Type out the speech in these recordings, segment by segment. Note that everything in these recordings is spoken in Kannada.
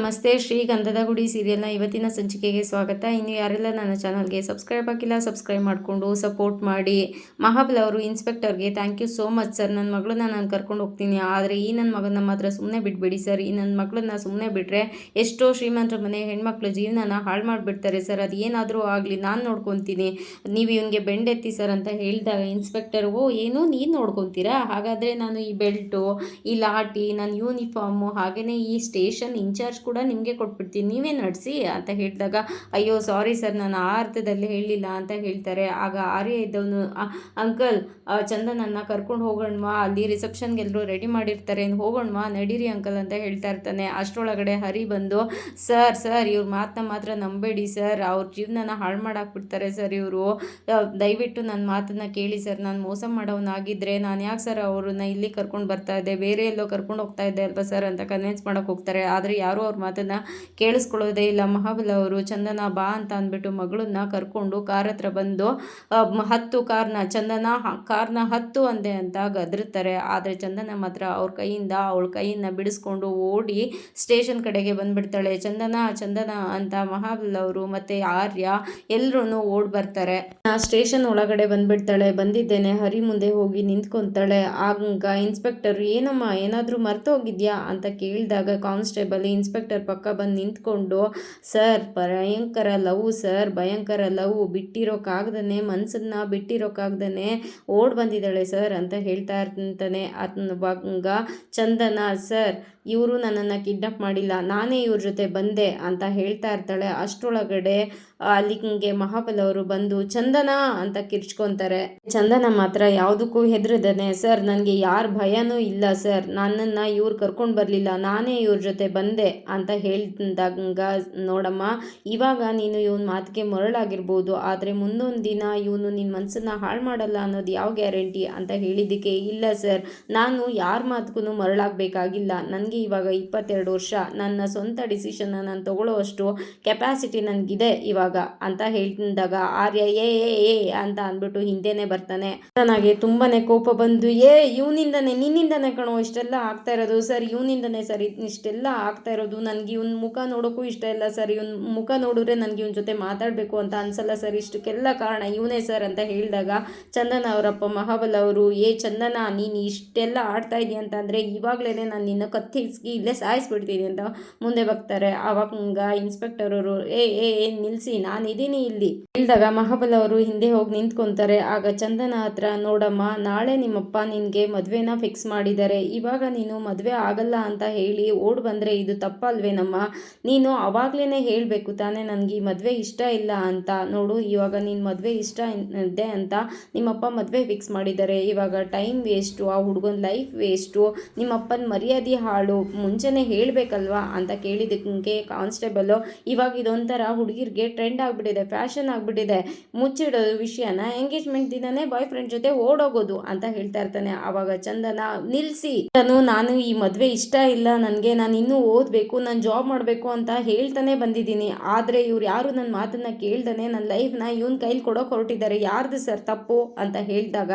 ನಮಸ್ತೆ, ಶ್ರೀ ಗಂಧದ ಗುಡಿ ಸೀರಿಯಲ್ನ ಇವತ್ತಿನ ಸಂಚಿಕೆಗೆ ಸ್ವಾಗತ. ಇನ್ನು ಯಾರೆಲ್ಲ ನನ್ನ ಚಾನಲ್ಗೆ ಸಬ್ಸ್ಕ್ರೈಬ್ ಆಗಿಲ್ಲ, ಸಬ್ಸ್ಕ್ರೈಬ್ ಮಾಡಿಕೊಂಡು ಸಪೋರ್ಟ್ ಮಾಡಿ. ಮಹಾಬಲ್ ಅವರು ಇನ್ಸ್ಪೆಕ್ಟರ್ಗೆ thank you so much sir. ನನ್ನ ಮಗಳನ್ನ ನಾನು ಕರ್ಕೊಂಡು ಹೋಗ್ತೀನಿ, ಆದರೆ ಈ ನನ್ನ ಮಗನ ಮಾತ್ರ ಸುಮ್ಮನೆ ಬಿಟ್ಬಿಡಿ ಸರ್. ಈ ನನ್ನ ಮಗಳನ್ನ ಸುಮ್ಮನೆ ಬಿಟ್ಟರೆ ಎಷ್ಟೋ ಶ್ರೀಮಂತರ ಮನೆ ಹೆಣ್ಮಕ್ಳ ಜೀವನನ ಹಾಳು ಮಾಡಿಬಿಡ್ತಾರೆ ಸರ್. ಅದು ಏನಾದರೂ ಆಗಲಿ, ನಾನು ನೋಡ್ಕೊತೀನಿ. ನೀವು ಇವನಿಗೆ ಬೆಂಡೆತ್ತಿ ಸರ್ ಅಂತ ಹೇಳಿದಾಗ ಇನ್ಸ್ಪೆಕ್ಟರ್, ಓ, ಏನು? ನೀನು ನೋಡ್ಕೊತೀರಾ? ಹಾಗಾದರೆ ನಾನು ಈ ಬೆಲ್ಟು, ಈ ಲಾಟಿ ನನ್ನ ಯೂನಿಫಾರ್ಮು ಹಾಗೆಯೇ ಈ ಸ್ಟೇಷನ್ ಇನ್ಚಾರ್ಜ್ ಕೂಡ ನಿಮಗೆ ಕೊಟ್ಬಿಡ್ತೀನಿ. ನೀವೇ ನಡೆಸಿ ಅಂತ ಹೇಳಿದಾಗ, ಅಯ್ಯೋ ಸಾರಿ ಸರ್ ನಾನು ಆ ಅರ್ಥದಲ್ಲಿ ಹೇಳಿಲ್ಲ ಅಂತ ಹೇಳ್ತಾರೆ. ಆಗ ಆರ್ಯ ಇದ್ದವನು ಅಂಕಲ್ ಚಂದನನ್ನು ಕರ್ಕೊಂಡು ಹೋಗೋಣವಾ? ಅಲ್ಲಿ ರಿಸೆಪ್ಷನ್ಗೆ ಎಲ್ಲರೂ ರೆಡಿ ಮಾಡಿರ್ತಾರೆ ಹೋಗೋಣವಾ? ನಡೀರಿ ಅಂಕಲ್ ಅಂತ ಹೇಳ್ತಾ ಇರ್ತಾನೆ. ಅಷ್ಟರೊಳಗಡೆ ಹರಿ ಬಂದು ಸರ್ ಸರ್ ಇವ್ರ ಮಾತನ್ನ ಮಾತ್ರ ನಂಬೇಡಿ ಸರ್ ಅವ್ರ ಜೀವನನ ಹಾಳು ಮಾಡಾಕ್ಬಿಡ್ತಾರೆ ಸರ್ ಇವರು. ದಯವಿಟ್ಟು ನನ್ನ ಮಾತನ್ನು ಕೇಳಿ ಸರ್ ನಾನು ಮೋಸ ಮಾಡೋನಾಗಿದ್ದರೆ ನಾನು ಯಾಕೆ ಸರ್ ಅವ್ರನ್ನ ಇಲ್ಲಿ ಕರ್ಕೊಂಡು ಬರ್ತಾ ಇದ್ದೆ? ಬೇರೆ ಎಲ್ಲೋ ಕರ್ಕೊಂಡು ಹೋಗ್ತಾ ಇದ್ದೆ ಅಲ್ವಾ ಸರ್ ಅಂತ ಕನ್ವಿನ್ಸ್ ಮಾಡೋಕೆ ಹೋಗ್ತಾರೆ. ಆದರೆ ಯಾರೂ ಅವ್ರ ಮಾತನ್ನು ಕೇಳಿಸ್ಕೊಳ್ಳೋದೇ ಇಲ್ಲ. ಮಹಾಬಲ ಅವರು, ಚಂದನ ಬಾ ಅಂತ ಅಂದ್ಬಿಟ್ಟು ಮಗಳನ್ನ ಕರ್ಕೊಂಡು ಕಾರ್ ಹತ್ರ ಬಂದು ಹತ್ತು ಕಾರ್ನ, ಚಂದನ ಕಾರ್ನ ಹತ್ತು ಅಂದೆ ಅಂತ ಗದರುತ್ತಾರೆ ಆದರೆ ಚಂದನ ಮಾತ್ರ ಅವ್ರ ಕೈಯಿಂದ, ಅವಳ ಕೈಯನ್ನು ಬಿಡಿಸ್ಕೊಂಡು ಓಡಿ ಸ್ಟೇಷನ್ ಕಡೆಗೆ ಬಂದ್ಬಿಡ್ತಾಳೆ. ಚಂದನ ಚಂದನ ಅಂತ ಮಹಾಬಲ ಅವರು ಮತ್ತು ಆರ್ಯ ಎಲ್ಲರೂ ಓಡ್ ಬರ್ತಾರೆ. ಸ್ಟೇಷನ್ ಒಳಗಡೆ ಬಂದ್ಬಿಡ್ತಾಳೆ. ಬಂದಿದ್ದೇನೆ, ಹರಿ ಮುಂದೆ ಹೋಗಿ ನಿಂತ್ಕೊಂತಾಳೆ. ಆಗ ಇನ್ಸ್ಪೆಕ್ಟರ್ ಏನಮ್ಮ, ಏನಾದರೂ ಮರ್ತೋಗಿದ್ಯಾ ಅಂತ ಕೇಳಿದಾಗ ಕಾನ್ಸ್ಟೇಬಲ್, ಇನ್ಸ್ಪೆಕ್ಟರ್ ಪಕ್ಕ ಬಂದು ನಿಂತ್ಕೊಂಡು, ಸರ್, ಭಯಂಕರ ಲವ್, ಸರ್, ಭಯಂಕರ ಲವ್ ಬಿಟ್ಟಿರೋಕ್ಕಾಗ್ದೇ ಮನಸ್ಸನ್ನ ಬಿಟ್ಟಿರೋಕ್ಕಾಗ್ದೇ ಓಡ್ ಬಂದಿದ್ದಾಳೆ, ಸರ್, ಅಂತ ಹೇಳ್ತಾ ಇರ್ತಾನೆ ಅವಾಗ ಚಂದನ. ಸರ್ ಇವರು ನನ್ನನ್ನು ಕಿಡ್ನಪ್ ಮಾಡಿಲ್ಲ, ನಾನೇ ಇವ್ರ ಜೊತೆ ಬಂದೆ ಅಂತ ಹೇಳ್ತಾ ಇರ್ತಾಳೆ. ಅಷ್ಟರೊಳಗಡೆ ಅಲ್ಲಿಗೆ ಮಹಾಬಲವರು ಬಂದು, ಚಂದನ ಅಂತ ಕಿರ್ಚ್ಕೊತಾರೆ. ಚಂದನ ಮಾತ್ರ ಯಾವುದಕ್ಕೂ ಹೆದರದನೆ, ಸರ್, ನನಗೆ ಯಾರ ಭಯನೂ ಇಲ್ಲ, ಸರ್. ನನ್ನನ್ನು ಇವ್ರು ಕರ್ಕೊಂಡು ಬರಲಿಲ್ಲ, ನಾನೇ ಇವ್ರ ಜೊತೆ ಬಂದೆ ಅಂತ ಹೇಳಿದಾಗ ನೋಡಮ್ಮ, ಇವಾಗ ನೀನು ಇವನ ಮಾತಿಗೆ ಮರಳಾಗಿರ್ಬೋದು, ಆದರೆ ಮುಂದೊಂದು ದಿನ ಇವನು ನಿನ್ನ ಮನಸ್ಸನ್ನು ಹಾಳು ಮಾಡಲ್ಲ ಅನ್ನೋದು ಯಾವ ಗ್ಯಾರಂಟಿ? ಅಂತ ಹೇಳಿದ್ದಕ್ಕೆ, ಇಲ್ಲ, ಸರ್. ನಾನು ಯಾರ ಮಾತಕ್ಕೂ ಮರಳಾಗಬೇಕಾಗಿಲ್ಲ. ನನಗೆ ಇವಾಗ ಇಪ್ಪತ್ತೆರಡು ವರ್ಷ. ನನ್ನ ಸ್ವಂತ ಡಿಸಿಷನ್ನ ನಾನು ತೊಗೊಳ್ಳೋವಷ್ಟು ಕೆಪಾಸಿಟಿ ನನಗಿದೆ ಇವಾಗ ಅಂತ ಹೇಳಿದಾಗ ಆರ್ಯ, ಏ ಏ ಅಂತ ಅಂದ್ಬಿಟ್ಟು ಹಿಂದೆನೆ ಬರ್ತಾನೆ. ನನಗೆ ತುಂಬಾನೇ ಕೋಪ ಬಂದು, ಏ, ಇವನಿಂದನೇ, ನಿನ್ನಿಂದನೇ ಕಣೋ, ಇಷ್ಟೆಲ್ಲ ಆಗ್ತಾ ಇರೋದು. ಸರ್, ಇವನಿಂದನೇ ಸರ್ ಇಷ್ಟೆಲ್ಲ ಆಗ್ತಾ ಇರೋದು. ನನಗೆ ಇವನ್ ಮುಖ ನೋಡೋಕ್ಕೂ ಇಷ್ಟ ಇಲ್ಲ ಸರ್. ಇವನ್ ಮುಖ ನೋಡಿದ್ರೆ ನನಗೆ ಇವನ ಜೊತೆ ಮಾತಾಡಬೇಕು ಅಂತ ಅನ್ಸಲ್ಲ ಸರ್. ಇಷ್ಟಕ್ಕೆಲ್ಲ ಕಾರಣ ಇವನೇ ಸರ್ ಅಂತ ಹೇಳಿದಾಗ ಚಂದನ ಅವರಪ್ಪ ಮಹಾಬಲ ಅವರು, ಏ, ಚಂದನ, ನೀನು ಇಷ್ಟೆಲ್ಲ ಆಡ್ತಾ ಇದೀಯ ಅಂತ ಅಂದರೆ ಇವಾಗಲೇ ನಾನು ನಿನ್ನ ಕತ್ತಿಸ್ಗಿ ಇಲ್ಲೇ ಸಾಯಿಸ್ಬಿಡ್ತೀನಿ ಅಂತ ಮುಂದೆ ಬರ್ತಾರೆ. ಇನ್ಸ್ಪೆಕ್ಟರ್ ಅವರು, ಏ ಏ ಏ ನಿಲ್ಲಿಸಿ ನಾನು ಇದ್ದೀನಿ ಇಲ್ಲಿ. ಇಲ್ದಾಗ ಮಹಾಬಲ ಅವರು ಹಿಂದೆ ಹೋಗಿ ನಿಂತ್ಕೊಂತಾರೆ. ಆಗ ಚಂದನ ಹತ್ರ, ನೋಡಮ್ಮ, ನಾಳೆ ನಿಮ್ಮಪ್ಪ ನಿನಗೆ ಮದುವೆನ ಫಿಕ್ಸ್ ಮಾಡಿದ್ದಾರೆ ಇವಾಗ ನೀನು ಮದುವೆ ಆಗಲ್ಲ ಅಂತ ಹೇಳಿ ಓಡ್ ಬಂದರೆ ಇದು ತಪ್ಪಲ್ವೇನಮ್ಮ? ನೀನು ಅವಾಗಲೇ ಹೇಳಬೇಕು ತಾನೇ ನನಗೆ ಈ ಮದುವೆ ಇಷ್ಟ ಇಲ್ಲ ಅಂತ. ನೋಡು, ಇವಾಗ ನೀನು ಮದುವೆ ಇಷ್ಟ ಇದೆ ಅಂತ ನಿಮ್ಮಪ್ಪ ಮದುವೆ ಫಿಕ್ಸ್ ಮಾಡಿದ್ದಾರೆ ಇವಾಗ ಟೈಮ್ ವೇಸ್ಟು ಆ ಹುಡುಗನ ಲೈಫ್ ವೇಸ್ಟು ನಿಮ್ಮಪ್ಪನ ಮರ್ಯಾದೆ ಹಾಳು ಮುಂಚೆನೇ ಹೇಳಬೇಕಲ್ವಾ ಅಂತ ಕೇಳಿದಕ್ಕೆ ಕಾನ್ಸ್ಟೇಬಲ್ಲು ಇವಾಗ ಇದೊಂಥರ ಹುಡುಗಿರಿಗೆ ಟ್ರೆಂಡ್ ಆಗಿಬಿಟ್ಟಿದೆ ಫ್ಯಾಷನ್ ಆಗಿಬಿಟ್ಟಿದೆ ಮುಚ್ಚಿಡೋದು ವಿಷಯನ ಎಂಗೇಜ್ಮೆಂಟ್ ದಿನನೇ ಬಾಯ್ ಫ್ರೆಂಡ್ ಜೊತೆ ಓಡೋಗೋದು ಅಂತ ಹೇಳ್ತಾ ಇರ್ತಾನೆ ಆವಾಗ ಚಂದನ. ನಿಲ್ಲಿಸಿ ನಾನು ನಾನು ಈ ಮದುವೆ ಇಷ್ಟ ಇಲ್ಲ, ನನಗೆ ನಾನು ಇನ್ನೂ ಓದಬೇಕು, ನಾನು ಜಾಬ್ ಮಾಡಬೇಕು ಅಂತ ಹೇಳ್ತಾನೆ ಬಂದಿದ್ದೀನಿ. ಆದರೆ ಇವ್ರು ಯಾರು ನನ್ನ ಮಾತನ್ನು ಕೇಳ್ದಾನೆ ನನ್ನ ಲೈಫ್ನ ಇವನ್ ಕೈಲಿ ಕೊಡೋಕೆ ಹೊರಟಿದ್ದಾರೆ, ಯಾರ್ದು ಸರ್ ತಪ್ಪು ಅಂತ ಹೇಳಿದಾಗ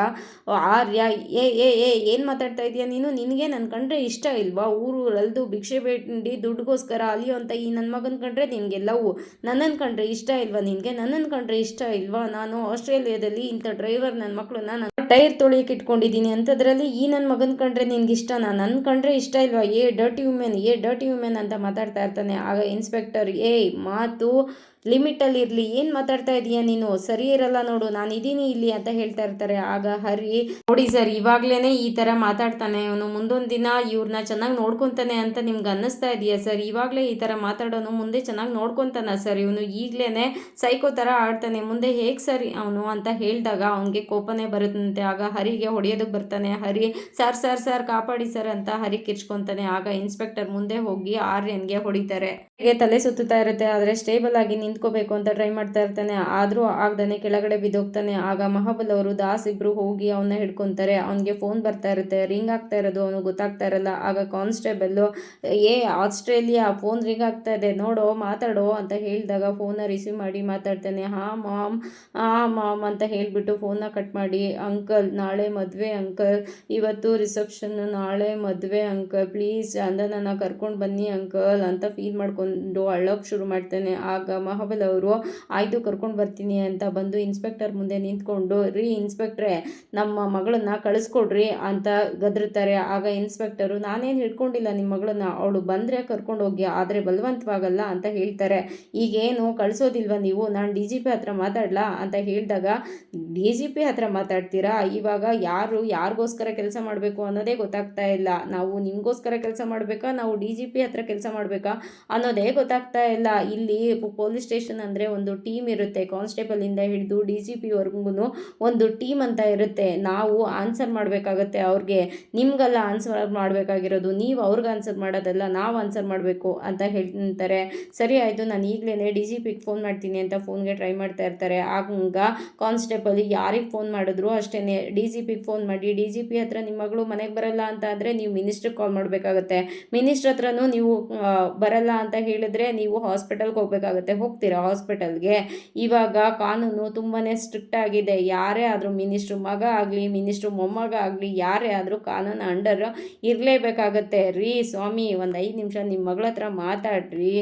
ಆರ್ಯ, ಏ ಏ ಏ, ಏನು ಮಾತಾಡ್ತಾ ಇದೀಯ ನೀನು? ನಿನಗೆ ನನ್ನ ಕಂಡ್ರೆ ಇಷ್ಟ ಇಲ್ವಾ? ಊರು ಅಲ್ದು ಭಿಕ್ಷೆ ಬೇಡಿ ದುಡ್ಡುಗೋಸ್ಕರ ಅಂತ ಈ ನನ್ನ ಮಗನ ಕಂಡ್ರೆ ನಿನಗೆ ಲವ್ ನನ್ನನ್ನು ಕಂಡ್ರೆ ಇಷ್ಟ ಇಲ್ವಾ ನಿನಗೆ? ನನ್ನನ್ನು ಕಂಡ್ರೆ ಇಷ್ಟ ಇಲ್ವಾ? ನಾನು ಆಸ್ಟ್ರೇಲಿಯಾದಲ್ಲಿ ಇಂಥ ಡ್ರೈವರ್ ನನ್ನ ಮಕ್ಕಳನ್ನ ನಾನು ಟೈರ್ ತೊಳಿಯಕ್ಕೆ ಇಟ್ಕೊಂಡಿದ್ದೀನಿ. ಅಂಥದ್ರಲ್ಲಿ ಈ ನನ್ನ ಮಗನ ಕಂಡ್ರೆ ನಿನ್ಗೆ ಇಷ್ಟನಾ? ನನ್ನ ಕಂಡ್ರೆ ಇಷ್ಟ ಇಲ್ವಾ? ಏ, ಡರ್ಟಿ ವುಮೆನ್, ಏ, ಡರ್ಟಿ ವುಮೆನ್ ಅಂತ ಮಾತಾಡ್ತಾ ಇರ್ತಾನೆ. ಆಗ ಇನ್ಸ್ಪೆಕ್ಟರ್ ಏ ಮಾತು ಲಿಮಿಟಲ್ಲಿ ಇರಲಿ, ಏನು ಮಾತಾಡ್ತಾ ಇದೀಯ ನೀನು? ಸರಿ ಇರಲ್ಲ ನೋಡು, ನಾನು ಇದ್ದೀನಿ ಇಲ್ಲಿ ಅಂತ ಹೇಳ್ತಾ ಇರ್ತಾರೆ. ಆಗ ಹರಿ, ನೋಡಿ ಸರ್ ಇವಾಗ್ಲೇ ಈ ಥರ ಮಾತಾಡ್ತಾನೆ. ಅವನು ಮುಂದೊಂದು ದಿನ ಇವ್ರನ್ನ ಚೆನ್ನಾಗಿ ನೋಡ್ಕೊತಾನೆ ಅಂತ ನಿಮ್ಗೆ ಅನ್ನಿಸ್ತಾ ಇದೆಯಾ ಸರ್? ಇವಾಗಲೇ ಈ ಥರ ಮಾತಾಡೋನು ಮುಂದೆ ಚೆನ್ನಾಗಿ ನೋಡ್ಕೊತಾನ ಸರ್? ಇವನು ಈಗಲೇ ಸೈಕೋ ಥರ ಆಡ್ತಾನೆ. ಮುಂದೆ ಹೇಗೆ ಸರ್ ಅವನು ಅಂತ ಹೇಳಿದಾಗ ಅವನಿಗೆ ಕೋಪನೇ ಬರುತ್ತಂತೆ. ಆಗ ಹರಿಗೆ ಹೊಡೆಯೋದಕ್ಕೆ ಬರ್ತಾನೆ. ಹರಿ, ಸರ್ ಸರ್ ಸರ್, ಕಾಪಾಡಿ ಸರ್ ಅಂತ ಹರಿ ಕಿರ್ಚ್ಕೊತಾನೆ. ಆಗ ಇನ್ಸ್ಪೆಕ್ಟರ್ ಮುಂದೆ ಹೋಗಿ ಆರ್ಯನ್ಗೆ ಹೊಡಿತಾರೆ. ತಲೆ ಸುತ್ತುತ್ತಾ ಇರುತ್ತೆ, ಆದರೆ ಸ್ಟೇಬಲ್ ಆಗಿ ನಿಂತ್ಕೋಬೇಕು ಅಂತ ಟ್ರೈ ಮಾಡ್ತಾ ಇರ್ತಾನೆ. ಆದರೂ ಆಗ್ದಾನೆ ಕೆಳಗಡೆ ಬಿದ್ದೋಗ್ತಾನೆ. ಆಗ ಮಹಾಬಲ್ ಅವರು ದಾಸ್ ಇಬ್ಬರು ಹೋಗಿ ಅವನ್ನ ಹಿಡ್ಕೊತಾರೆ. ಅವನಿಗೆ ಫೋನ್ ಬರ್ತಾ ಇರುತ್ತೆ. ರಿಂಗ್ ಆಗ್ತಾ ಇರೋದು ಅವನು ಗೊತ್ತಾಗ್ತಾ ಇರಲ್ಲ. ಆಗ ಕಾನ್ಸ್ಟೇಬಲ್ಲು ಏ, ಆಸ್ಟ್ರೇಲಿಯಾ ಫೋನ್ ರಿಂಗ್ ಆಗ್ತಾ ಇದೆ. ನೋಡೋ, ಮಾತಾಡೋ ಅಂತ ಹೇಳಿದಾಗ ಫೋನ್ನ ರಿಸೀವ್ ಮಾಡಿ ಮಾತಾಡ್ತಾನೆ. ಹಾ ಮಾಮ್ ಹಾಂ ಮಾಮ್ ಅಂತ ಹೇಳಿಬಿಟ್ಟು ಫೋನ್ನ ಕಟ್ ಮಾಡಿ, ಅಂಕಲ್, ನಾಳೆ ಮದುವೆ, ಅಂಕಲ್. ಇವತ್ತು ರಿಸೆಪ್ಷನ್ ನಾಳೆ ಮದುವೆ, ಅಂಕಲ್. ಪ್ಲೀಸ್ ಚಂದನನ ಕರ್ಕೊಂಡು ಬನ್ನಿ, ಅಂಕಲ್ ಅಂತ ಫೀಲ್ ಮಾಡ್ಕೊಂಡು ಅಳ್ಳೋಕೆ ಶುರು ಮಾಡ್ತಾನೆ. ಆಗ ಮಹಾಬಲ್ ಅವರು, ಆಯಿತು ಕರ್ಕೊಂಡು ಬರ್ತೀನಿ ಅಂತ ಬಂದು ಇನ್ಸ್ಪೆಕ್ಟರ್ ಮುಂದೆ ನಿಂತ್ಕೊಂಡು, ರೀ ಇನ್ಸ್ಪೆಕ್ಟ್ರೆ, ನಮ್ಮ ಮಗಳನ್ನ ಕಳಿಸ್ಕೊಡ್ರಿ ಅಂತ ಗದರುತ್ತಾರೆ. ಆಗ ಇನ್ಸ್ಪೆಕ್ಟರು, ನಾನೇನು ಹಿಡ್ಕೊಂಡಿಲ್ಲ ನಿಮ್ಮ ಮಗಳನ್ನ, ಅವಳು ಬಂದರೆ ಕರ್ಕೊಂಡು ಹೋಗಿ, ಆದರೆ ಬಲವಂತವಾಗಲ್ಲ ಅಂತ ಹೇಳ್ತಾರೆ. ಈಗೇನು ಕಳಿಸೋದಿಲ್ವ ನೀವು? ನಾನು ಡಿ ಜಿ ಪಿ ಹತ್ರ ಮಾತಾಡಲಾ ಅಂತ ಹೇಳಿದಾಗ, ಡಿ ಜಿ ಪಿ ಹತ್ರ ಮಾತಾಡ್ತೀರಾ? ಇವಾಗ ಯಾರು, ಯಾರಿಗೋಸ್ಕರ ಕೆಲಸ ಮಾಡಬೇಕು ಅನ್ನೋದೇ ಗೊತ್ತಾಗ್ತಾ ಇಲ್ಲ. ನಾವು ನಿಮಗೋಸ್ಕರ ಕೆಲಸ ಮಾಡಬೇಕಾ? ನಾವು ಡಿ ಜಿ ಪಿ ಹತ್ರ ಕೆಲಸ ಮಾಡಬೇಕಾ? ಅನ್ನೋದೇ ಗೊತ್ತಾಗ್ತಾ ಇಲ್ಲ. ಇಲ್ಲಿ ಪೊಲೀಸ್ ಸ್ಟೇಷನ್ ಅಂದರೆ ಒಂದು ಟೀಮ್ ಇರುತ್ತೆ. ಕಾನ್ಸ್ಟೇಬಲಿಂದ ಹಿಡಿದು ಡಿ ಜಿ ಪಿವರೆಗೂ ಒಂದು ಟೀಮ್ ಅಂತ ಇರುತ್ತೆ. ನಾವು ಆನ್ಸರ್ ಮಾಡಬೇಕಾಗತ್ತೆ ಅವ್ರಿಗೆ. ನಿಮ್ಗೆಲ್ಲ ಆನ್ಸರ್ ಮಾಡಬೇಕಾಗಿರೋದು. ನೀವು ಅವ್ರಿಗೆ ಆನ್ಸರ್ ಮಾಡೋದಲ್ಲ, ನಾವು ಆನ್ಸರ್ ಮಾಡಬೇಕು ಅಂತ ಹೇಳ್ತಾರೆ. ಸರಿ ಆಯಿತು, ನಾನು ಈಗಲೇ ಡಿ ಜಿ ಪಿಗೆ ಫೋನ್ ಮಾಡ್ತೀನಿ ಅಂತ ಫೋನ್ಗೆ ಟ್ರೈ ಮಾಡ್ತಾ ಇರ್ತಾರೆ. ಆಗ ಕಾನ್ಸ್ಟೇಬಲ್ ಯಾರಿಗೆ ಫೋನ್ ಮಾಡಿದ್ರು ಅಷ್ಟೇ ಡಿ ಜಿ ಪಿಗೆ ಫೋನ್ ಮಾಡಿ ಡಿ ಜಿ ಪಿ ಹತ್ರ ನಿಮ್ಮ ಮಗಳು ಮನೆಗೆ ಬರಲ್ಲ ಅಂತ ಅಂದರೆ ನೀವು ಮಿನಿಸ್ಟ್ರಿಗೆ ಕಾಲ್ ಮಾಡಬೇಕಾಗತ್ತೆ. ಮಿನಿಸ್ಟ್ರ್ ಹತ್ರನೂ ನೀವು ಬರಲ್ಲ ಅಂತ ಹೇಳಿದ್ರೆ ನೀವು ಹಾಸ್ಪಿಟಲ್ಗೆ ಹೋಗಬೇಕಾಗುತ್ತೆ. ಹೋಗ್ತೀರಾ ಹಾಸ್ಪಿಟಲ್ಗೆ? ಇವಾಗ ಕಾನೂನು ತುಂಬಾ ಸ್ಟ್ರಿಕ್ಟ್ ಆಗಿದೆ. ಯಾರೇ ಆದರೂ ಮಿನಿಸ್ಟ್ರು ಮಗ ಆಗಲಿ, ಮಿನಿಸ್ಟ್ರು ಮೊಮ್ಮಗ ಆಗಲಿ, ಯಾರೇ ಆದರೂ ಕಾನೂನು ಅಂಡರ್ ಇರಲೇಬೇಕಾಗತ್ತೆ. ರೀ ಸ್ವಾಮಿ, ಒಂದು ಐದು ನಿಮಿಷ ನಿಮ್ಮ ಮಗಳ ಹತ್ರ ಮಾತಾಡ್ರಿ,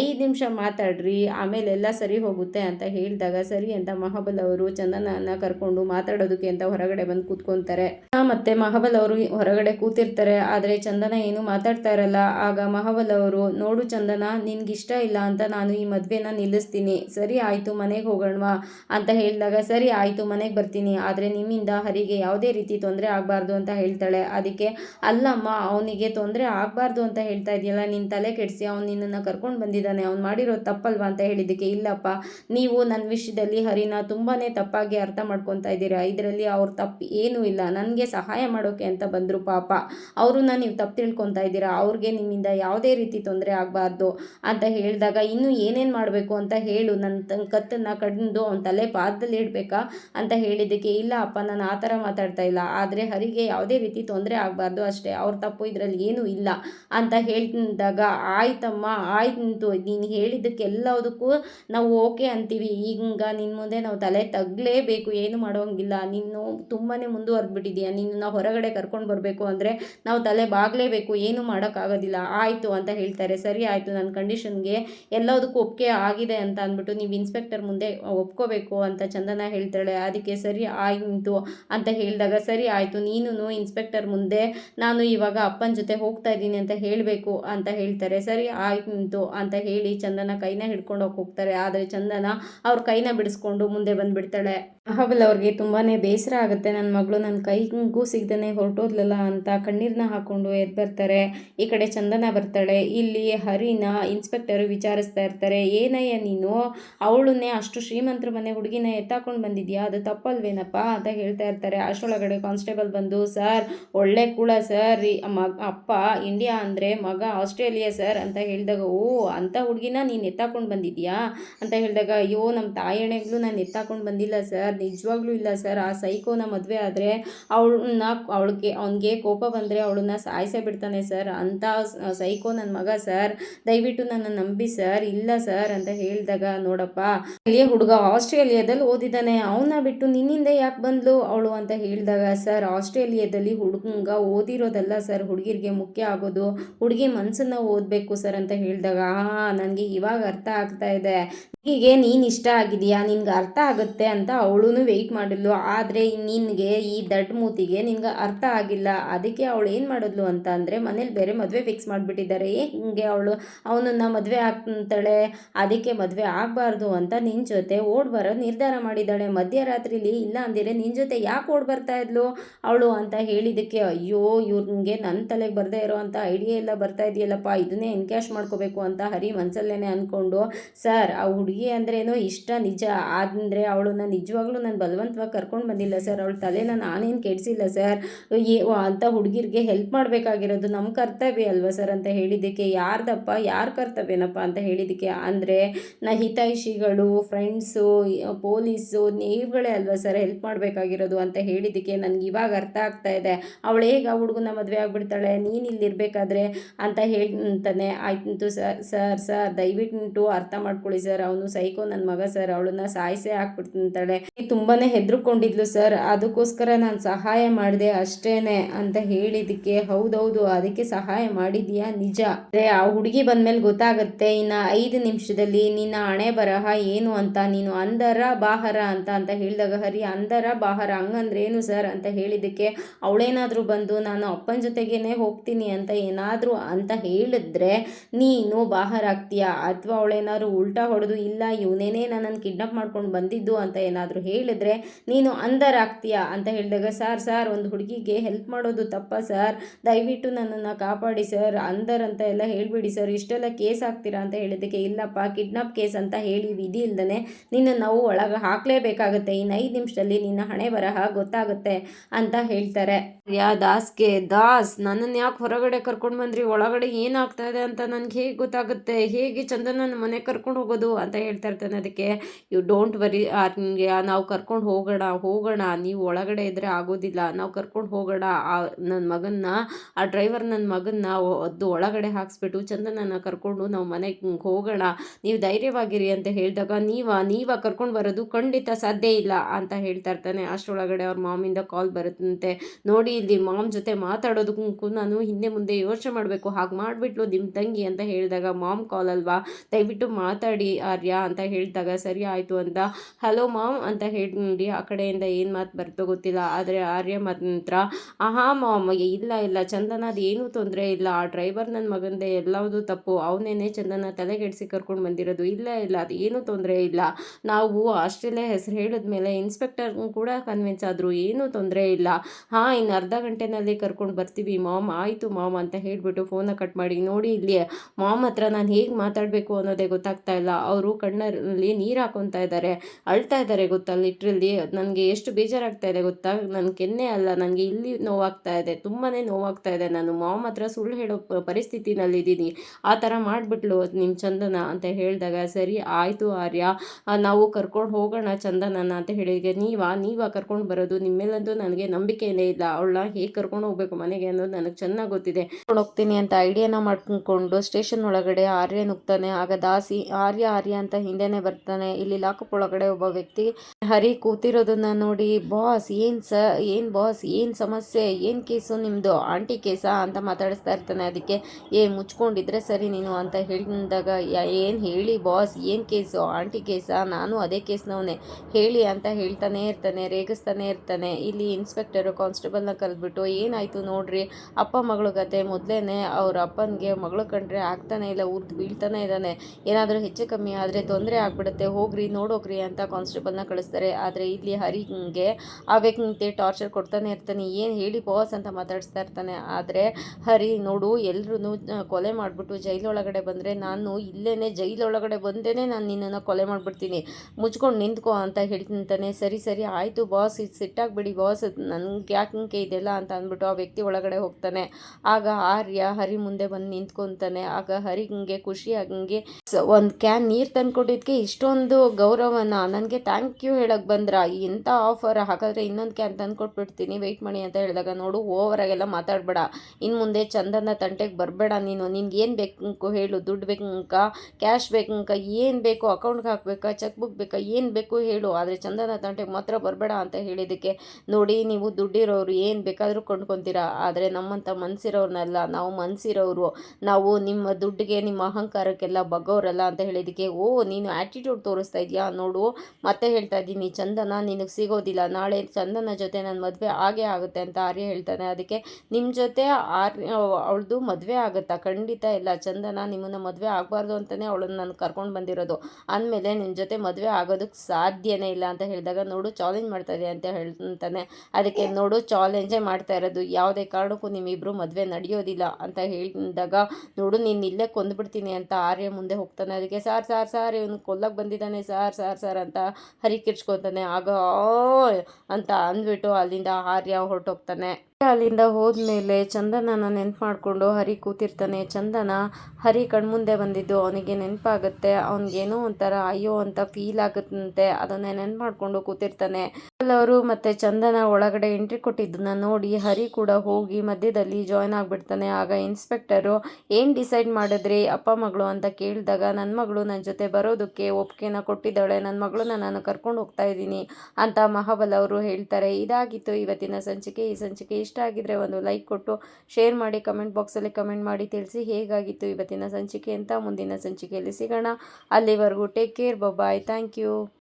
ಐದು ನಿಮಿಷ ಮಾತಾಡ್ರಿ, ಆಮೇಲೆ ಎಲ್ಲ ಸರಿ ಹೋಗುತ್ತೆ ಅಂತ ಹೇಳಿದಾಗ ಸರಿ ಅಂತ ಮಹಾಬಲ್ ಅವರು ಚಂದನನ ಕರ್ಕೊಂಡು ಮಾತಾಡೋದಕ್ಕೆ ಅಂತ ಹೊರಗಡೆ ಬಂದು ಕೂತ್ಕೊತಾರೆ. ಮತ್ತೆ ಮಹಾಬಲ್ ಅವರು ಹೊರಗಡೆ ಕೂತಿರ್ತಾರೆ. ಆದರೆ ಚಂದನ ಏನು ಮಾತಾಡ್ತಾ ಇರಲ್ಲ. ಆಗ ಮಹಾಬಲ್ ಅವರು, ನೋಡು ಚಂದನ ನಿನ್ಗಿಷ್ಟ ಇಲ್ಲ ಅಂತ ನಾನು ಈ ಮದುವೆನ ನಿಲ್ಲಿಸ್ತೀನಿ. ಸರಿ, ಆಯಿತು, ಮನೆಗೆ ಹೋಗೋಣವಾ ಅಂತ ಹೇಳಿದಾಗ, ಸರಿ, ಆಯಿತು, ಮನೆಗೆ ಬರ್ತೀನಿ. ಆದರೆ ನಿಮ್ಮಿಂದ ಹರಿಗೆ ಯಾವುದೇ ರೀತಿ ತೊಂದರೆ ಆಗಬಾರ್ದು ಅಂತ ಹೇಳ್ತಾಳೆ. ಅದಕ್ಕೆ, ಅಲ್ಲಮ್ಮ, ಅವನಿಗೆ ತೊಂದರೆ ಆಗಬಾರ್ದು ಅಂತ ಹೇಳ್ತಾ ಇದೆಯಲ್ಲ ನಿನ್ನ ತಲೆ ಕೆಡಿಸಿ, ಅವ್ನು ನಿನ್ನನ್ನು ಕರ್ಕೊಂಡು ಬಂದಿದ್ದಾನೆ, ಅವ್ನು ಮಾಡಿರೋ ತಪ್ಪಲ್ವಾ ಅಂತ ಹೇಳಿದ್ದಕ್ಕೆ, ಇಲ್ಲಪ್ಪ, ನೀವು ನನ್ನ ವಿಷಯದಲ್ಲಿ ಹರಿನ ತುಂಬಾ ತಪ್ಪಾಗಿ ಅರ್ಥ ಮಾಡ್ಕೊತಾ ಇದ್ದೀರಾ? ಇದರಲ್ಲಿ ಅವ್ರ ತಪ್ಪು ಏನೂ ಇಲ್ಲ. ನನಗೆ ಸಹಾಯ ಮಾಡೋಕೆ ಅಂತ ಬಂದರು ಪಾಪ. ಅವ್ರನ್ನ ನೀವು ತಪ್ಪು ತಿಳ್ಕೊತಾ ಇದ್ದೀರಾ? ಅವ್ರಿಗೆ ನಿಮ್ಮಿಂದ ಯಾವುದೇ ರೀತಿ ತೊಂದರೆ ಆಗಬಾರ್ದು. ಅಂತ ಹೇಳಿದಾಗ, ಇನ್ನೂ ಏನೇನು ಮಾಡಬೇಕು ಅಂತ ಹೇಳು ನನ್ನ ತನ್ನ ಕತ್ತನ್ನು ಕಡಿದು ಅವನ ತಲೆ ಪಾದದಲ್ಲಿ ಇಡಬೇಕಾ? ಅಂತ ಹೇಳಿದ್ದಕ್ಕೆ, ಇಲ್ಲ ಅಪ್ಪ, ನಾನು ಆ ಥರ ಮಾತಾಡ್ತಾ ಇಲ್ಲ. ಆದರೆ ಹರಿಗೆ ಯಾವುದೇ ರೀತಿ ತೊಂದರೆ ಆಗಬಾರ್ದು ಅಷ್ಟೇ. ಅವ್ರ ತಪ್ಪು ಇದರಲ್ಲಿ ಏನೂ ಇಲ್ಲ. ಅಂತ ಹೇಳಿದಾಗ, ಆಯ್ತಮ್ಮ, ಆಯ್ತು. ನೀನು ಹೇಳಿದ್ದಕ್ಕೆಲ್ಲದಕ್ಕೂ ನಾವು ಓಕೆ ಅಂತೀವಿ. ಈಗ ನಿನ್ನ ಮುಂದೆ ನಾವು ತಲೆ ತಗ್ಲೇಬೇಕು. ಏನು ಮಾಡೋಂಗಿಲ್ಲ ನೀನು ತುಂಬಾ ಮುಂದುವರೆದ್ಬಿಟ್ಟಿದೀಯ. ನಿನ್ನ ಹೊರಗಡೆ ಕರ್ಕೊಂಡು ಬರಬೇಕು ಅಂದರೆ ನಾವು ತಲೆ ಬಾಗಲೇಬೇಕು. ಏನು ಮಾಡೋಕ್ಕಾಗೋದಿಲ್ಲ. ಆಯಿತು, ಅಂತ ಹೇಳ್ತಾರೆ. ಸರಿ, ಆಯಿತು. ನನ್ನ ಕಂಡೀಷನ್ಗೆ ಎಲ್ಲದಕ್ಕೂ ಒಪ್ಪಿಗೆ ಆಗಿದೆ ಅಂತ ಅಂದ್ಬಿಟ್ಟು ನೀವು ಇನ್ಸ್ಪೆಕ್ಟರ್ ಮುಂದೆ ಒಪ್ಕೋಬೇಕು ಅಂತ ಚಂದನ ಹೇಳ್ತಾಳೆ. ಅದಕ್ಕೆ ಸರಿ ಆಯಿತು ಅಂತ ಹೇಳಿದಾಗ, ಸರಿ ಆಯಿತು ನೀನು ಇನ್ಸ್ಪೆಕ್ಟರ್ ಮುಂದೆ ನಾನು ಇವಾಗ ಅಪ್ಪನ ಜೊತೆ ಹೋಗ್ತಾ ಇದ್ದೀನಿ ಅಂತ ಹೇಳಬೇಕು ಅಂತ ಹೇಳ್ತಾರೆ. ಸರಿ ಆಯಿತು ಅಂತ ಹೇಳಿ ಚಂದನ ಕೈನ ಹಿಡ್ಕೊಂಡು ಹೋಗ್ತಾರೆ. ಆದರೆ ಚಂದನ ಅವ್ರ ಕೈನ ಬಿಡಿಸ್ಕೊಂಡು ಮುಂದೆ ಬಂದುಬಿಡ್ತಾಳೆ. ಮಹಾಬಲ್ ಅವ್ರಿಗೆ ತುಂಬಾ ಬೇಸರ ಆಗುತ್ತೆ. ನನ್ನ ಮಗಳು ನನ್ನ ಕೈಗೂ ಸಿಗ್ದೇ ಹೊರಟೋದ್ಲಲ್ಲ ಅಂತ ಕಣ್ಣೀರನ್ನ ಹಾಕೊಂಡು ಎದ್ದು ಬರ್ತಾರೆ. ಈ ಕಡೆ ಚಂದನ ಬರ್ತಾಳೆ. ಇಲ್ಲಿ ಹರಿನ ಇನ್ಸ್ಪೆಕ್ಟರು ವಿಚಾರಿಸ್ತಾ ಇರ್ತಾರೆ, ಏನಯ್ಯ ನೀನು? ಅವಳನ್ನೇ ಅಷ್ಟು ಶ್ರೀಮಂತರ ಮನೆ ಹುಡುಗಿನ ಎತ್ತಾಕೊಂಡು ಬಂದಿದ್ಯಾ? ಅದು ತಪ್ಪಲ್ವೇನಪ್ಪ? ಅಂತ ಹೇಳ್ತಾ ಇರ್ತಾರೆ. ಅಷ್ಟರೊಳಗಡೆ ಕಾನ್ಸ್ಟೇಬಲ್ ಬಂದು, ಸರ್, ಒಳ್ಳೆ ಕೂಡ ಸರ್ ಮಗ ಅಪ್ಪ ಇಂಡಿಯಾ ಅಂದರೆ ಮಗ ಆಸ್ಟ್ರೇಲಿಯಾ ಸರ್ ಅಂತ ಹೇಳಿದಾಗ, ಓ, ಅಂಥ ಹುಡುಗಿನ ನೀನು ಎತ್ತಾಕೊಂಡು ಬಂದಿದ್ಯಾ? ಅಂತ ಹೇಳಿದಾಗ, ಅಯ್ಯೋ ನಮ್ಮ ತಾಯಣೆಗಳು ನಾನು ಎತ್ತಾಕೊಂಡು ಬಂದಿಲ್ಲ ಸರ್, ನಿಜವಾಗ್ಲೂ ಇಲ್ಲ ಸರ್. ಆ ಸೈಕೋನ ಮದುವೆ ಆದರೆ ಅವಳನ್ನ, ಅವಳಿಗೆ, ಅವನಿಗೆ ಕೋಪ ಬಂದರೆ ಅವಳನ್ನ ಸಾಯಿಸೇ ಬಿಡ್ತಾನೆ ಸರ್. ಅಂಥ ಸೈಕೋ ನನ್ನ ಮಗ ಸರ್. ದಯವಿಟ್ಟು ನನ್ನ ನಂಬಿ ಸರ್, ಇಲ್ಲ ಸರ್ ಅಂತ ಹೇಳಿದಾಗ ನೋಡಪ್ಪ. ಅಲ್ಲಿಯೇ ಹುಡುಗ ಆಸ್ಟ್ರೇಲಿಯಾದಲ್ಲಿ ಓದಿದ್ದಾನೆ ಅವನ್ನ ಬಿಟ್ಟು ನಿನ್ನಿಂದ ಯಾಕೆ ಬಂದ್ಲು ಅವಳು ಅಂತ ಹೇಳಿದಾಗ, ಸರ್, ಆಸ್ಟ್ರೇಲಿಯಾದಲ್ಲಿ ಹುಡುಗ ಓದಿರೋದಲ್ಲ ಸರ್, ಹುಡುಗಿರಿಗೆ ಮುಖ್ಯ ಆಗೋದು. ಹುಡುಗಿ ಮನಸ್ಸನ್ನ ಓದಬೇಕು ಸರ್ ಅಂತ ಹೇಳಿದಾಗ ಹಾ ನನಗೆ ಇವಾಗ ಅರ್ಥ ಆಗ್ತಾ ಇದೆ. ಹೀಗೆ ನೀನು ಇಷ್ಟ ಆಗಿದೆಯಾ? ನಿನ್ಗೆ ಅರ್ಥ ಆಗುತ್ತೆ ಅಂತ ಅವಳು ವೆಯ್ಟ್ ಮಾಡಿದ್ಲು. ಆದರೆ ನಿನಗೆ ಈ ದಡ್ಡ ಮೂತಿಗೆ ನಿನ್ಗೆ ಅರ್ಥ ಆಗಿಲ್ಲ. ಅದಕ್ಕೆ ಅವಳು ಏನು ಮಾಡಿದ್ಲು ಅಂತ ಅಂದರೆ ಮನೇಲಿ ಬೇರೆ ಮದುವೆ ಫಿಕ್ಸ್ ಮಾಡಿಬಿಟ್ಟಿದ್ದಾರೆ. ಹಿಂಗೆ ಅವಳು ಅವನನ್ನು ಮದುವೆ ಆಗ್ತಾಳೆ, ಅದಕ್ಕೆ ಮದುವೆ ಆಗಬಾರ್ದು ಅಂತ ನಿನ್ನ ಜೊತೆ ಓಡ್ ಬರೋ ನಿರ್ಧಾರ ಮಾಡಿದ್ದಾಳೆ. ಮಧ್ಯರಾತ್ರಿಲಿ ಇಲ್ಲ ಅಂದಿರೆ ನಿನ್ನ ಜೊತೆ ಯಾಕೆ ಓಡ್ ಬರ್ತಾ ಇದ್ಲು ಅವಳು ಅಂತ ಹೇಳಿದ್ದಕ್ಕೆ, ಅಯ್ಯೋ ಇವ್ರಿಗೆ ನನ್ನ ತಲೆಗೆ ಬರದೇ ಇರೋ ಅಂಥ ಐಡಿಯಾ ಎಲ್ಲ ಬರ್ತಾ ಇದೆಯಲ್ಲಪ್ಪ, ಇದನ್ನೇ ಎನ್ಕ್ಯಾಶ್ ಮಾಡ್ಕೋಬೇಕು ಅಂತ ಹರಿ ಮನಸಲ್ಲೇ ಅಂದ್ಕೊಂಡು ಸರ್, ಆ ಹುಡುಗಿ ಅಂದ್ರೇನು ಇಷ್ಟ ನಿಜ? ಆದರೆ ಅವಳನ್ನ ನಿಜವಾಗ್ಲೂ ನಾನು ಬಲವಂತವಾಗಿ ಕರ್ಕೊಂಡು ಬಂದಿಲ್ಲ ಸರ್. ಅವಳ ತಲೆನ ನಾನೇನು ಕೆಡಿಸಿಲ್ಲ ಸರ್. ಅಂತ ಹುಡುಗಿರಿಗೆ ಹೆಲ್ಪ್ ಮಾಡಬೇಕಾಗಿರೋದು ನಮ್ಮ ಕರ್ತವ್ಯ ಅಲ್ವಾ ಸರ್? ಅಂತ ಹೇಳಿದ್ದಕ್ಕೆ, ಯಾರ್ದಪ್ಪ? ಯಾರ ಕರ್ತವ್ಯನಪ್ಪ ಅಂತ ಹೇಳಿದ್ದಕ್ಕೆ ಅಂದರೆ, ನ ಹಿತೈಷಿಗಳು ಫ್ರೆಂಡ್ಸು ಪೊಲೀಸು ನೀವುಗಳೇ ಅಲ್ವಾ ಸರ್ ಹೆಲ್ಪ್ ಮಾಡಬೇಕಾಗಿರೋದು ಅಂತ ಹೇಳಿದ್ದಕ್ಕೆ ನನಗೆ ಇವಾಗ ಅರ್ಥ ಆಗ್ತಾ ಇದೆ. ಅವಳು ಹೇಗೆ ಆ ಹುಡುಗನ ಮದುವೆ ಆಗಿಬಿಡ್ತಾಳೆ, ನೀನು ಇಲ್ಲಿರಬೇಕಾದ್ರೆ ಅಂತ ಹೇಳ್ತಾನೆ. ಆಯ್ತು ಸರ್ ಸರ್ ಸರ್ ದಯವಿಟ್ಟು ಅರ್ಥ ಮಾಡ್ಕೊಳ್ಳಿ ಸರ್ ಅವನು ಸೈಕೋ ನನ್ನ ಮಗ ಸರ್ ಅವಳನ್ನ ಸಾಯಿಸೇ ಹಾಕ್ಬಿಡ್ತಾಳೆ ತುಂಬಾ ಹೆದರ್ಕೊಂಡಿದ್ಲು ಸರ್ ಅದಕ್ಕೋಸ್ಕರ ನಾನು ಸಹಾಯ ಮಾಡಿದೆ ಅಷ್ಟೇನೆ ಅಂತ ಹೇಳಿದ್ದಕ್ಕೆ, ಹೌದೌದು, ಅದಕ್ಕೆ ಸಹಾಯ ಮಾಡಿದೀಯಾ ನಿಜ. ಆ ಹುಡುಗಿ ಬಂದ್ಮೇಲೆ ಗೊತ್ತಾಗುತ್ತೆ. ಇನ್ನು ಐದು ನಿಮಿಷದಲ್ಲಿ ನಿನ್ನ ಹಣೆ ಬರಹ ಏನು ಅಂತ ನೀನು ಅಂದರ ಬಾಹರ ಅಂತ ಅಂತ ಹೇಳಿದಾಗ, ಹರಿ, ಅಂದರ ಬಾಹರ ಹಂಗಂದ್ರೆ ಏನು ಸರ್? ಅಂತ ಹೇಳಿದ್ದಕ್ಕೆ ಅವಳೇನಾದರೂ ಬಂದು, ನಾನು ಅಪ್ಪನ ಜೊತೆಗೇನೆ ಹೋಗ್ತೀನಿ ಅಂತ ಏನಾದರೂ ಅಂತ ಹೇಳಿದ್ರೆ ನೀನು ಬಾಹರ ಆಗ್ತೀಯ? ಅಥವಾ ಅವಳೇನಾದ್ರು ಉಲ್ಟಾ ಹೊಡೆದು, ಇಲ್ಲ, ಇವನೇನೇ ನನ್ನನ್ನು ಕಿಡ್ನಾಪ್ ಮಾಡ್ಕೊಂಡು ಬಂದಿದ್ದು ಅಂತ ಏನಾದರೂ ಹೇಳಿದ್ರೆ ನೀನು ಅಂದರ್ ಆಗ್ತೀಯ? ಅಂತ ಹೇಳಿದಾಗ, ಸರ್ ಸರ್, ಒಂದು ಹುಡುಗಿಗೆ ಹೆಲ್ಪ್ ಮಾಡೋದು ತಪ್ಪ, ಸರ್. ದಯವಿಟ್ಟು ನನ್ನನ್ನು ಕಾಪಾಡಿ, ಸರ್. ಅಂದರ್ ಅಂತ ಎಲ್ಲ ಹೇಳಿಬಿಡಿ, ಸರ್. ಇಷ್ಟೆಲ್ಲ ಕೇಸ್ ಹಾಕ್ತೀರಾ ಅಂತ ಹೇಳಿದ್ದಕ್ಕೆ, ಇಲ್ಲಪ್ಪ, ಕಿಡ್ನಾಪ್ ಕೇಸ್ ಅಂತ ಹೇಳಿ ವಿಧಿ ಇಲ್ದೇ ನಿನ್ನ ನಾವು ಒಳಗೆ ಹಾಕಲೇಬೇಕಾಗುತ್ತೆ. ಇನ್ನು ಐದು ನಿಮಿಷದಲ್ಲಿ ನಿನ್ನ ಹಣೆ ಬರಹ ಗೊತ್ತಾಗುತ್ತೆ ಅಂತ ಹೇಳ್ತಾರೆ. ಯಾ ದಾಸ್ಗೆ, ದಾಸ್ ನನ್ನನ್ನು ಯಾಕೆ ಹೊರಗಡೆ ಕರ್ಕೊಂಡು ಬಂದ್ರಿ? ಒಳಗಡೆ ಏನಾಗ್ತಾ ಇದೆ ಅಂತ ನನಗೆ ಹೇಗೆ ಗೊತ್ತಾಗುತ್ತೆ? ಹೇಗೆ ಚಂದನ ಮನೆ ಕರ್ಕೊಂಡು ಹೋಗೋದು ಅಂತ ಹೇಳ್ತಾ ಇರ್ತಾನೆ ಅದಕ್ಕೆ ಯು ಡೋಂಟ್ ವರಿ ನಾವು ಕರ್ಕೊಂಡು ಹೋಗೋಣ ಹೋಗೋಣ. ನೀವು ಒಳಗಡೆ ಇದ್ದರೆ ಆಗೋದಿಲ್ಲ. ನಾವು ಕರ್ಕೊಂಡು ಹೋಗೋಣ. ಆ ನನ್ನ ಮಗನ್ನ, ಆ ಡ್ರೈವರ್ ನನ್ನ ಮಗನ್ನ ಅದು ಒಳಗಡೆ ಹಾಕ್ಸ್ಬಿಟ್ಟು ಚಂದನನ್ನ ಕರ್ಕೊಂಡು ನಾವು ಮನೆಗೆ ಹೋಗೋಣ, ನೀವು ಧೈರ್ಯವಾಗಿರಿ ಅಂತ ಹೇಳಿದಾಗ, ನೀವ ನೀವ ಕರ್ಕೊಂಡು ಬರೋದು ಖಂಡಿತ ಸಾಧ್ಯ ಇಲ್ಲ ಅಂತ ಹೇಳ್ತಾ ಇರ್ತಾನೆ. ಅಷ್ಟರೊಳಗಡೆ ಅವ್ರ ಮಾಮಿಂದ ಕಾಲ್ ಬರುತ್ತಂತೆ. ನೋಡಿ, ಇಲ್ಲಿ ಮಾಮ್ ಜೊತೆ ಮಾತಾಡೋದಕ್ಕೂ ನಾನು ಹಿಂದೆ ಮುಂದೆ ಯೋಚನೆ ಮಾಡಬೇಕು. ಹಾಗೆ ಮಾಡಿಬಿಟ್ಲು ನಿಮ್ಮ ತಂಗಿ ಅಂತ ಹೇಳಿದಾಗ, ಮಾಮ್ ಕಾಲ್ ಅಲ್ವಾ? ದಯವಿಟ್ಟು ಮಾತಾಡಿ ಆರ್ಯ ಅಂತ ಹೇಳಿದಾಗ, ಸರಿ ಆಯಿತು ಅಂತ, ಹಲೋ ಮಾಮ್ ಅಂತ ಹೇಳಿ ಆ ಕಡೆಯಿಂದ ಏನು ಮಾತು ಬರ್ತೋ ಗೊತ್ತಿಲ್ಲ. ಆದರೆ ಆರ್ಯ ಮಾತ್ರ, ಆಹಾ ಮಾಮ್ ಇಲ್ಲ ಇಲ್ಲ ಚಂದನ ಅದು ಏನೂ ತೊಂದರೆ ಇಲ್ಲ. ಆ ಡ್ರೈವರ್ ನನ್ನ ಮಗಂದೆ ಎಲ್ಲವುದು ತಪ್ಪು. ಅವನೇನೆ ಚಂದನ ತಲೆಗೆಡಿಸಿ ಕರ್ಕೊಂಡು ಬಂದಿರೋದು. ಇಲ್ಲ ಇಲ್ಲ, ಅದು ಏನೂ ತೊಂದರೆ ಇಲ್ಲ. ನಾವು ಆಸ್ಟ್ರೇಲಿಯಾ ಹೆಸರು ಹೇಳಿದ್ಮೇಲೆ ಇನ್ಸ್ಪೆಕ್ಟರ್ ಕೂಡ ಕನ್ವಿನ್ಸ್ ಆದರು. ಏನೂ ತೊಂದರೆ ಇಲ್ಲ. ಹಾಂ, ಇನ್ನು ಅರ್ಧ ಗಂಟೆನಲ್ಲಿ ಕರ್ಕೊಂಡು ಬರ್ತೀವಿ. ಮಾಮ್, ಆಯಿತು ಮಾಮ್ ಅಂತ ಹೇಳಿಬಿಟ್ಟು ಫೋನ ಕಟ್ ಮಾಡಿ, ನೋಡಿ ಇಲ್ಲಿ, ಮಾಮ್ ಹತ್ರ ನಾನು ಹೇಗೆ ಮಾತಾಡಬೇಕು ಅನ್ನೋದೇ ಗೊತ್ತಾಗ್ತಾ ಇಲ್ಲ. ಅವರು ಕಣ್ಣಲ್ಲಿ ನೀರು ಹಾಕೊತಾ ಇದ್ದಾರೆ ಅಳ್ತಾ ಇದ್ದಾರೆ ಗೊತ್ತಾ ಲಿಟ್ರಲ್ಲಿ ನನಗೆ ಎಷ್ಟು ಬೇಜಾರಾಗ್ತಾ ಇದೆ ಗೊತ್ತಾ? ನನ್ನ ಕೆನ್ನೆ ಅಲ್ಲ. ನನಗೆ ಇಲ್ಲಿ ನೋವಾಗ್ತಾ ಇದೆ. ತುಂಬಾ ನೋವಾಗ್ತಾ ಇದೆ. ನಾನು ಮಾಮ್ ಹತ್ರ ಸುಳ್ಳು ಹೇಳೋ ಪರಿಸ್ಥಿತಿನಲ್ಲಿದ್ದೀನಿ. ಆ ಮಾಡಿಬಿಟ್ಲು ನಿಮ್ಮ ಚಂದನ ಅಂತ ಹೇಳಿದಾಗ, ಸರಿ, ಆಯಿತು ಆರ್ಯ ನಾವು ಕರ್ಕೊಂಡು ಹೋಗೋಣ ಚಂದನ ಅಂತ ಹೇಳಿದ್ರೆ ನೀವಾ? ನೀವಾ ಕರ್ಕೊಂಡು ಬರೋದು? ನಿಮ್ಮೇಲಂತೂ ನನಗೆ ನಂಬಿಕೆನೇ ಇಲ್ಲ. ಅವಳನ್ನ ಹೇಗೆ ಕರ್ಕೊಂಡು ಹೋಗ್ಬೇಕು ಮನೆಗೆ ಅನ್ನೋದು ನನಗೆ ಚೆನ್ನಾಗಿ ಗೊತ್ತಿದೆ. ಹೋಗ್ತೀನಿ ಅಂತ ಐಡಿಯಾನ ಮಾಡ್ಕೊಂಡು ಸ್ಟೇಷನ್ ಒಳಗಡೆ ಆರ್ಯ ನುಗ್ತಾನೆ. ಆಗ ದಾಸಿ, ಆರ್ಯ ಆರ್ಯ ಅಂತ ಹಿಂದೆನೆ ಬರ್ತಾನೆ. ಇಲ್ಲಿ ಲಾಕಪ್ ಒಳಗಡೆ ಒಬ್ಬ ವ್ಯಕ್ತಿ ಹರಿ ಕೂತಿರೋದನ್ನ ನೋಡಿ, ಬಾಸ್, ಏನ್ ಸ, ಏನ್ ಬಾಸ್, ಏನ್ ಸಮಸ್ಯೆ? ಏನ್ ಕೇಸು ನಿಮ್ಮದು ಆಂಟಿ ಕೇಸಾ ಅಂತ ಮಾತಾಡಿಸ್ತಾ ಇರ್ತಾನೆ. ಅದಕ್ಕೆ, ಏ, ಮುಚ್ಕೊಂಡಿದ್ರೆ ಸರಿ ಅಂತ ಹೇಳಿದಾಗ ಏನು ಹೇಳಿ ಬಾಸ್? ಏನು ಕೇಸು? ಆಂಟಿ ಕೇಸಾ? ನಾನು ಅದೇ ಕೇಸ್ನವನೇ. ಹೇಳಿ ಅಂತ ಹೇಳ್ತಾನೆ ಇರ್ತಾನೆ, ರೇಗಿಸ್ತಾನೆ ಇರ್ತಾನೆ. ಇಲ್ಲಿ ಇನ್ಸ್ಪೆಕ್ಟರು ಕಾನ್ಸ್ಟೇಬಲ್ನ ಕರೆದ್ಬಿಟ್ಟು, ಏನಾಯಿತು ನೋಡ್ರಿ? ಅಪ್ಪ ಮಗಳು ಕತೆ ಮೊದಲೇ ಅವ್ರ ಅಪ್ಪನಿಗೆ ಮಗಳು ಕಂಡ್ರೆ ಆಗ್ತಾನೆ ಇಲ್ಲ, ಉರ್ದು ಬೀಳ್ತಾನೆ ಇದ್ದಾನೆ. ಏನಾದರೂ ಹೆಚ್ಚು ಕಮ್ಮಿ ಆದರೆ ತೊಂದರೆ ಆಗ್ಬಿಡುತ್ತೆ, ಹೋಗ್ರಿ, ನೋಡೋಗ್ರಿ ಅಂತ ಕಾನ್ಸ್ಟೇಬಲ್ನ ಕಳಿಸ್ತಾರೆ. ಆದರೆ ಇಲ್ಲಿ ಹರಿಗೆ ಆ ವ್ಯಕ್ತಿ ಟಾರ್ಚರ್ ಕೊಡ್ತಾನೆ ಇರ್ತಾನೆ. ಏನು ಹೇಳಿ ಬಾಸ್ ಅಂತ ಮಾತಾಡಿಸ್ತಾ ಇರ್ತಾನೆ. ಆದರೆ ಹರಿ ನೋಡು ಎಲ್ಲರೂ ಕೊಲೆ ಮಾಡಿಬಿಟ್ಟು ಜೈಲೊಳಗಡೆ ಬಂದರೆ ನಾನು ಇಲ್ಲೇ ಜೈಲೊಳಗಡೆ ಬಂದೇ ನಾನು ನಿನ್ನನ್ನು ಕೊಲೆ ಮಾಡಿಬಿಡ್ತೀನಿ. ಮುಚ್ಕೊಂಡು ನಿಂತ್ಕೋ ಅಂತ ಹೇಳ್ತಿಂತಾನೆ. ಸರಿ ಸರಿ, ಆಯಿತು ಬಾಸ್, ಇದು ಸಿಟ್ಟಾಗ್ಬಿಡಿ ಬಾಸ್. ನನಗೆ ಯಾಕೆ ಇದೆಲ್ಲ ಅಂತ ಅಂದ್ಬಿಟ್ಟು ಆ ವ್ಯಕ್ತಿ ಒಳಗಡೆ ಹೋಗ್ತಾನೆ. ಆಗ ಆರ್ಯ ಹರಿ ಮುಂದೆ ಬಂದು ನಿಂತ್ಕೊತಾನೆ. ಆಗ ಹರಿಗೆ ಖುಷಿ ಆಗಂಗೆ ಒಂದು ಕ್ಯಾನ್ ನೀರು ತಂದ್ಕೊಟ್ಟಿದ್ದಕ್ಕೆ ಇಷ್ಟೊಂದು ಗೌರವನ. ನನಗೆ ಥ್ಯಾಂಕ್ ಯು ಹೇಳಕ್ಕೆ ಬಂದ್ರ? ಇಂಥ ಆಫರ್ ಹಾಗಾದರೆ ಇನ್ನೊಂದು ಕ್ಯಾನ್ ತಂದು ಕೊಟ್ಬಿಡ್ತೀನಿ ವೆಯ್ಟ್ ಮಾಡಿ ಅಂತ ಹೇಳಿದಾಗ ನೋಡು, ಓವರಾಗೆಲ್ಲ ಮಾತಾಡಬೇಡ. ಇನ್ನು ಮುಂದೆ ಚಂದನ ತಂಟೆಗೆ ಬರಬೇಡ ನೀನು. ನಿನ್ಗೆ ಏನು ಬೇಕು ಹೇಳು. ದುಡ್ಡು ಬೇಕಂಕ ಕ್ಯಾಶ್ ಬೇಕಂಕ, ಏನು ಬೇಕು ಅಕೌಂಟ್ಗೆ ಹಾಕ್ಬೇಕಾ ಚೆಕ್ ಬುಕ್ ಬೇಕಾ, ಏನು ಬೇಕು ಹೇಳು. ಆದರೆ ಚಂದನ ತಂಟೆಗೆ ಮಾತ್ರ ಬರಬೇಡ ಅಂತ ಹೇಳಿದ್ದಕ್ಕೆ ನೋಡಿ ನೀವು ದುಡ್ಡಿರೋರು ಏನು ಬೇಕಾದರೂ ಕೊಂಡ್ಕೊತೀರಾ. ಆದರೆ ನಮ್ಮಂಥ ಮನಸ್ಸಿರೋರ್ನಲ್ಲ ನಾವು ಮನಸ್ಸಿರೋರು ನಾವು ನಿಮ್ಮ ದುಡ್ಡಿಗೆ, ನಿಮ್ಮ ಅಹಂಕಾರಕ್ಕೆಲ್ಲ ಬಗ್ಗೋರಲ್ಲ ಅಂತ ಹೇಳಿದ್ದಕ್ಕೆ, ಓ, ನೀನು ಆ್ಯಟಿಟ್ಯೂಡ್ ತೋರಿಸ್ತಾ ಇದೆಯಾ? ನೋಡು, ಮತ್ತೆ ಹೇಳ್ತಾ ಇದ್ದೀನಿ, ಚಂದನ ನಿನಗೆ ಸಿಗೋದಿಲ್ಲ. ನಾಳೆ ಚಂದನ ಜೊತೆ ನನ್ನ ಮದುವೆ ಆಗೇ ಆಗುತ್ತೆ ಅಂತ ಆರ್ಯ ಹೇಳ್ತಾನೆ. ಅದಕ್ಕೆ ನಿಮ್ಮ ಜೊತೆ ಆರ್ಯ, ಅವಳದು ಮದುವೆ ಆಗುತ್ತಾ? ಖಂಡಿತ ಇಲ್ಲ. ಚಂದನ ನಿಮ್ಮನ್ನು ಮದುವೆ ಆಗಬಾರ್ದು ಅಂತಲೇ ಅವಳನ್ನು ನಾನು ಕರ್ಕೊಂಡು ಬಂದಿರೋದು. ಅಂದಮೇಲೆ ನಿನ್ನ ಜೊತೆ ಮದುವೆ ಆಗೋದಕ್ಕೆ ಸಾಧ್ಯನೇ ಇಲ್ಲ ಅಂತ ಹೇಳಿದಾಗ, ನೋಡು ಚಾಲೆಂಜ್ ಮಾಡ್ತಾ ಇದೆ ಅಂತ ಹೇಳ್ತಾನೆ. ಅದಕ್ಕೆ ನೋಡು ಚಾಲೆಂಜೇ ಮಾಡ್ತಾ ಇರೋದು. ಯಾವುದೇ ಕಾರಣಕ್ಕೂ ನಿಮ್ಮಿಬ್ಬರು ಮದುವೆ ನಡೆಯೋದಿಲ್ಲ ಅಂತ ಹೇಳಿದಾಗ, ನೋಡು, ನೀನು ಇಲ್ಲೇ ಕೊಂದ್ಬಿಡ್ತೀನಿ ಅಂತ ಆರ್ಯ ಮುಂದೆ ಹೋಗ್ತಾನೆ. ಅದಕ್ಕೆ ಸಾರ್ ಸಾರ್ ಸಾರ್ ಇವನು ಕೊಲ್ಲಕ್ಕೆ ಬಂದಿದ್ದಾನೆ. ಸಾರ್ ಸಾರ್ ಸಾರ್ ಅಂತ ಹರಿ ಕಿರ್ಚ್ಕೊತಾನೆ ಆಗ ಅಂತ ಅಂದ್ಬಿಟ್ಟು ಅಲ್ಲಿಂದ ಆರ್ಯ ಹೊರಟೋಗ್ತಾನೆ. ಅಲ್ಲಿಂದ ಹೋದ್ಮೇಲೆ ಚಂದನನ ನೆನ್ಪು ಮಾಡಿಕೊಂಡು ಹರಿ ಕೂತಿರ್ತಾನೆ. ಚಂದನ ಹರಿ ಕಣ್ಮುಂದೆ ಬಂದಿದ್ದು. ಅವನಿಗೆ ನೆನಪಾಗುತ್ತೆ. ಅವನಿಗೇನೋ ಒಂಥರ ಅಯ್ಯೋ ಅಂತ ಫೀಲ್ ಆಗುತ್ತಂತೆ. ಅದನ್ನೇ ನೆನ್ಪು ಮಾಡಿಕೊಂಡು ಕೂತಿರ್ತಾನೆ. ಅವರು ಮತ್ತೆ ಚಂದನ ಒಳಗಡೆ ಎಂಟ್ರಿ ಕೊಟ್ಟಿದ್ದನ್ನ ನೋಡಿ ಹರಿ ಕೂಡ ಹೋಗಿ ಮಧ್ಯದಲ್ಲಿ ಜಾಯ್ನ್ ಆಗ್ಬಿಡ್ತಾನೆ. ಆಗ ಇನ್ಸ್ಪೆಕ್ಟರು ಏನು ಡಿಸೈಡ್ ಮಾಡಿದ್ರಿ? ಅಪ್ಪ, ಮಗಳು ಅಂತ ಕೇಳಿದಾಗ ನನ್ನ ಮಗಳು ನನ್ನ ಜೊತೆ ಬರೋದಕ್ಕೆ ಒಪ್ಪಿಗೆನ ಕೊಟ್ಟಿದ್ದಾಳೆ. ನನ್ನ ಮಗಳನ್ನ ನಾನು ಕರ್ಕೊಂಡು ಹೋಗ್ತಾ ಇದ್ದೀನಿ ಅಂತ ಮಹಾಬಲ್ ಅವರು ಹೇಳ್ತಾರೆ. ಇದಾಗಿತ್ತು ಇವತ್ತಿನ ಸಂಚಿಕೆ. ಈ ಸಂಚಿಕೆ ಇಷ್ಟ ಆಗಿದ್ದರೆ ಒಂದು ಲೈಕ್ ಕೊಟ್ಟು ಶೇರ್ ಮಾಡಿ ಕಮೆಂಟ್ ಬಾಕ್ಸಲ್ಲಿ ಕಮೆಂಟ್ ಮಾಡಿ ತಿಳಿಸಿ ಹೇಗಾಗಿತ್ತು ಇವತ್ತಿನ ಸಂಚಿಕೆ ಅಂತ ಮುಂದಿನ ಸಂಚಿಕೆಯಲ್ಲಿ ಸಿಗೋಣ. ಅಲ್ಲಿವರೆಗೂ take care bye thank you